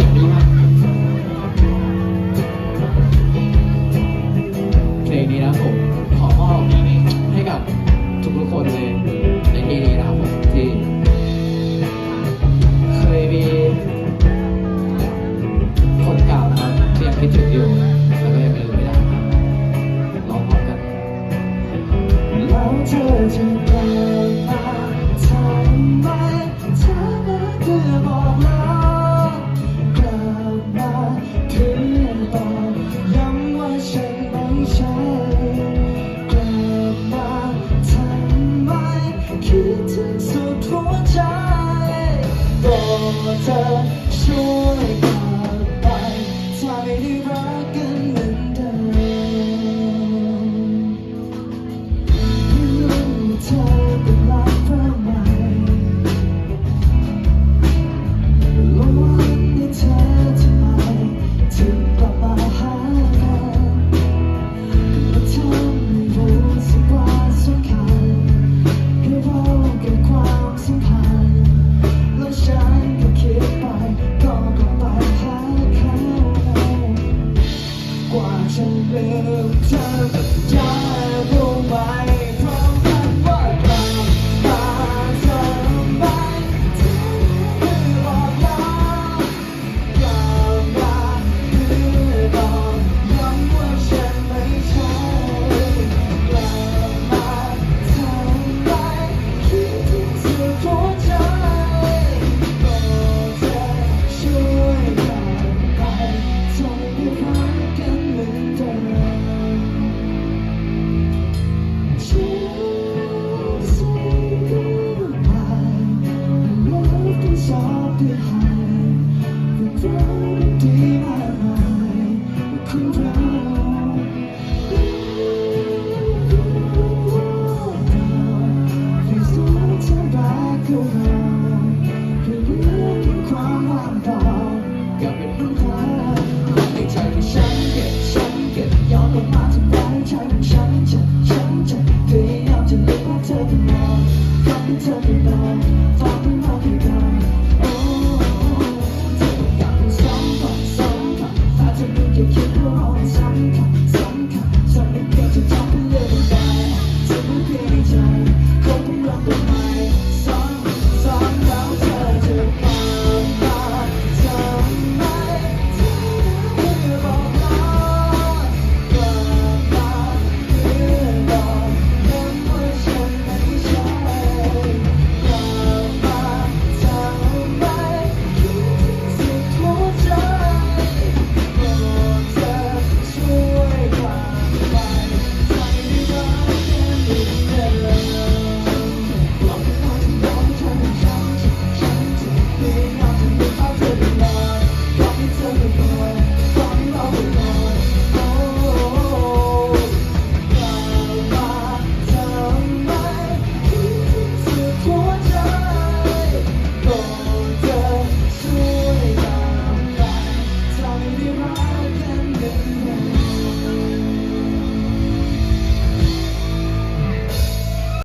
Спасибо. ว่เธอช่วยกลับไปถ้าไม่ได้รักกันเหมือนเดิมเธอเป็นรักเธอ ความว่างเปล่ากับเป็นคนค้าในใจที่ฉันเก็บ